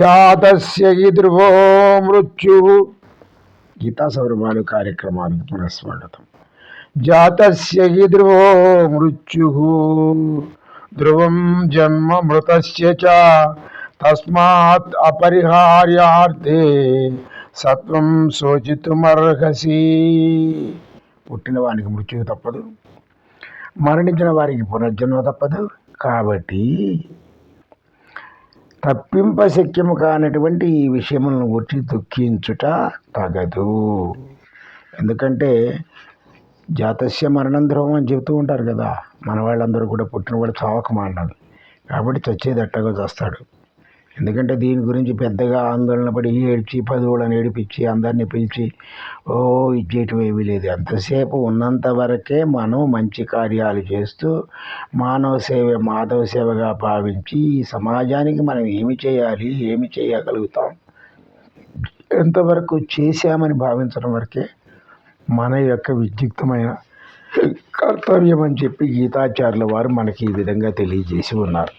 జాతస్య ధ్రువో మృత్యు. గీతా సౌరభాలు కార్యక్రమానికి పునఃస్వాగతం. జాతస్య ధ్రువో మృత్యు. ధ్రువం జన్మ మృతస్య చ. తస్మాత్ అపరిహార్యార్థే సత్వం శోచితుమర్హసి. పుట్టిన వానికి మృత్యువు తప్పదు. మరణించిన వారికి పునర్జన్మ తప్పదు. కాబట్టి తప్పింప శక్యము కానటువంటి ఈ విషయములను గురించి దుఃఖించుట తగదు. ఎందుకంటే జాతస్య మరణం ధ్రువం అని చెబుతూ ఉంటారు కదా మన వాళ్ళందరూ కూడా పుట్టిన వాళ్ళు చావకమాండాలి కాబట్టి చచ్చేది ఎట్టగా చేస్తాడు. ఎందుకంటే దీని గురించి పెద్దగా ఆందోళన పడి ఏడ్చి పదువులను ఏడిపించి అందరినీ పిలిచి ఓ ఇచ్చేయటం ఏమీ లేదు. ఎంతసేపు ఉన్నంత వరకే మనం మంచి కార్యాలు చేస్తూ మానవ సేవ మాధవ సేవగా భావించి ఈ సమాజానికి మనం ఏమి చేయాలి ఏమి చేయగలుగుతాం? ఎంతవరకు చేశామని భావించడం వరకే మన యొక్క విద్యుక్తమైన కర్తవ్యం అని చెప్పి గీతాచార్యుల వారు మనకి ఈ విధంగా తెలియజేసి ఉన్నారు.